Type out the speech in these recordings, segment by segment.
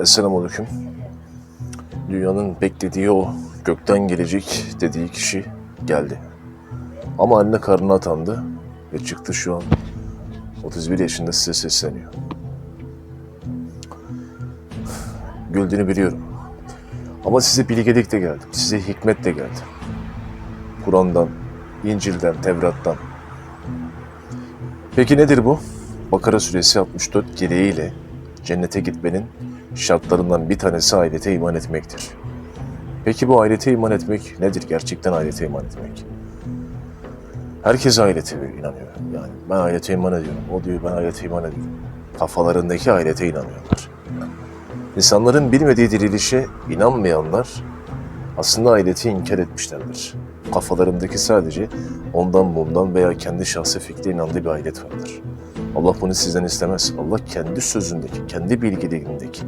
Esselamu Aleyküm. Dünyanın beklediği o gökten gelecek dediği kişi geldi. Ama anne karnına atandı ve çıktı şu an 31 yaşında size sesleniyor. Güldüğünü biliyorum. Ama size bilgelik de geldim. Size hikmet de geldi. Kur'an'dan, İncil'den, Tevrat'tan. Peki nedir bu? Bakara suresi 64 gereğiyle cennete gitmenin şartlarından bir tanesi ahirete iman etmektir. Peki bu ahirete iman etmek nedir? Gerçekten ahirete iman etmek. Herkes ahirete inanıyor. Yani ben ahirete iman ediyorum. O diyor ben ahirete iman ediyorum. Kafalarındaki ahirete inanıyorlar. İnsanların bilmediği dirilişe inanmayanlar aslında ahireti inkar etmişlerdir. Kafalarındaki sadece ondan bundan veya kendi şahsi fikri inandığı bir ahiret vardır. Allah bunu sizden istemez. Allah kendi sözündeki, kendi bilgeliğindeki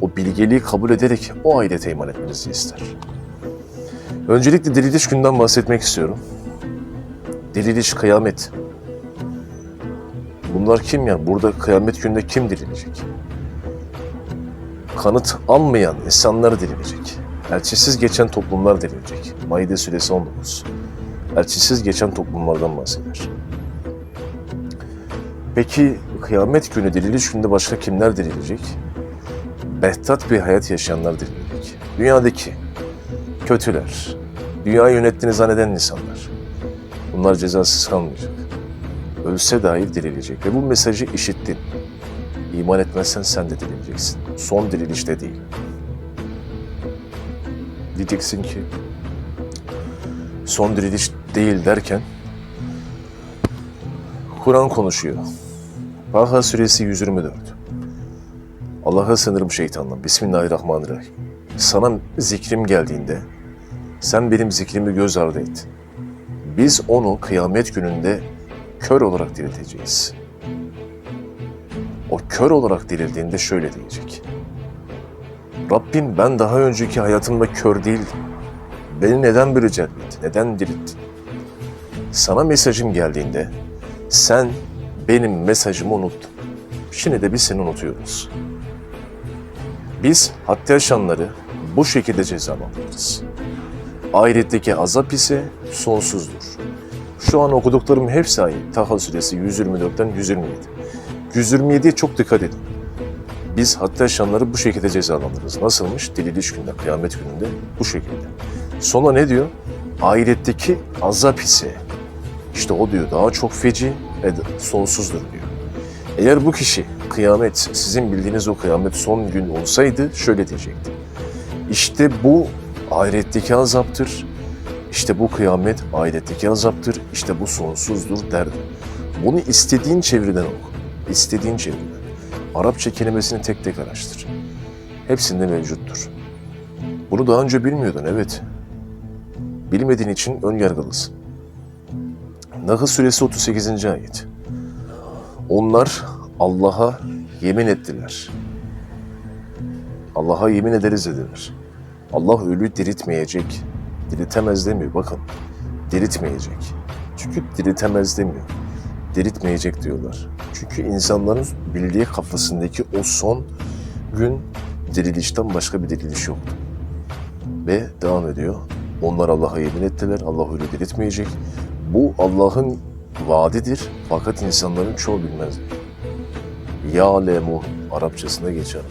o bilgeliği kabul ederek o ahirete iman etmenizi ister. Öncelikle diriliş günden bahsetmek istiyorum. Diriliş, kıyamet. Bunlar kim ya? Burada kıyamet günde kim dirilecek? Kanıt almayan insanlar dirilecek. Elçisiz geçen toplumlar dirilecek. Maide suresi 19. Elçisiz geçen toplumlardan bahseder. Peki kıyamet günü diriliş günde başka kimler dirilecek? Behtat bir hayat yaşayanlar dirilecek. Dünyadaki kötüler, dünyayı yönettiğini zanneden insanlar. Bunlar cezasız kalmayacak. Ölse dahi dirilecek ve bu mesajı işittin. İman etmezsen sen de dirileceksin. Son dirilişte değil. Diyeceksin ki son diriliş değil derken Kur'an konuşuyor. Baha suresi 124. Allah'a sınırım şeytandan. Bismillahirrahmanirrahim. Sana zikrim geldiğinde sen benim zikrimi göz ardı et. Biz onu kıyamet gününde kör olarak dirilteceğiz. O kör olarak dirildiğinde şöyle diyecek. Rabbim ben daha önceki hayatımda kör değildim. Beni neden böyle celbettin? Neden dirilttin? Sana mesajım geldiğinde sen benim mesajımı unuttun. Şimdi de biz seni unutuyoruz. Biz haddi aşanları bu şekilde cezalandırırız. Ahiretteki azap ise sonsuzdur. Şu an okuduklarım hepsi ayet. Taha suresi 124'ten 127. 127'ye çok dikkat edin. Biz haddi aşanları bu şekilde cezalandırırız. Nasılmış? Diriliş gününde, kıyamet gününde bu şekilde. Sonra ne diyor? Ahiretteki azap ise işte o diyor daha çok feci sonsuzdur diyor. Eğer bu kişi kıyamet, sizin bildiğiniz o kıyamet son gün olsaydı şöyle diyecekti. İşte bu ahiretteki azaptır, işte bu kıyamet ahiretteki azaptır, işte bu sonsuzdur derdi. Bunu istediğin çeviriden oku, istediğin çeviriden. Arapça kelimesini tek tek araştır. Hepsinde mevcuttur. Bunu daha önce bilmiyordun, evet. Bilmediğin için ön yargılısın. Nahl suresi 38. ayet. Onlar Allah'a yemin ettiler. Allah'a yemin ederiz dediler. Allah ölü diriltmeyecek. Diriltemez demiyor bakın. Diriltmeyecek. Çünkü diriltemez demiyor. Diriltmeyecek diyorlar. Çünkü insanların bildiği kafasındaki o son gün dirilişten başka bir diriliş yoktu. Ve devam ediyor. Onlar Allah'a yemin ettiler. Allah ölü diriltmeyecek. Bu Allah'ın vaadidir fakat insanların çoğu bilmez. Ya lemu Arapçasında geçer.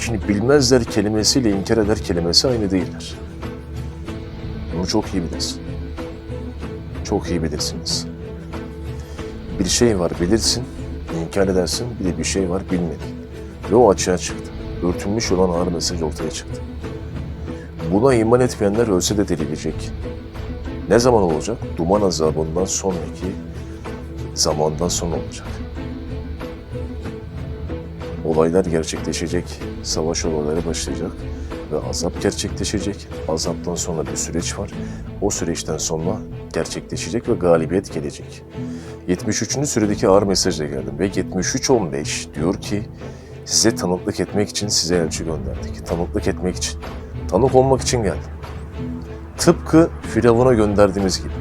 Şimdi bilmezler kelimesiyle inkar eder kelimesi aynı değiller. Bunu çok iyi bilirsin. Çok iyi bilirsiniz. Bir şey var bilirsin, inkar edersin. Bir de bir şey var bilmedin. Ve o açığa çıktı. Örtülmüş olan ağır mesaj ortaya çıktı. Buna iman etmeyenler ölse de dirilecek. Ne zaman olacak? Duman azabından sonraki zamandan sonra olacak. Olaylar gerçekleşecek, savaş olayları başlayacak ve azap gerçekleşecek. Azaptan sonra bir süreç var. O süreçten sonra gerçekleşecek ve galibiyet gelecek. 73. süredeki ağır mesajla geldim ve 73.15 diyor ki size tanıklık etmek için size elçi gönderdik. Tanıklık etmek için. Tanık olmak için geldim. Tıpkı Firavun'a gönderdiğimiz gibi.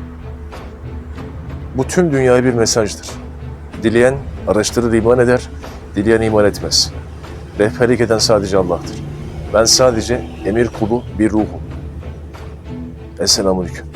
Bu tüm dünyaya bir mesajdır. Dileyen araştırır iman eder, dileyen iman etmez. Rehberlik eden sadece Allah'tır. Ben sadece emir kulu bir ruhum. Esselamu Aleyküm.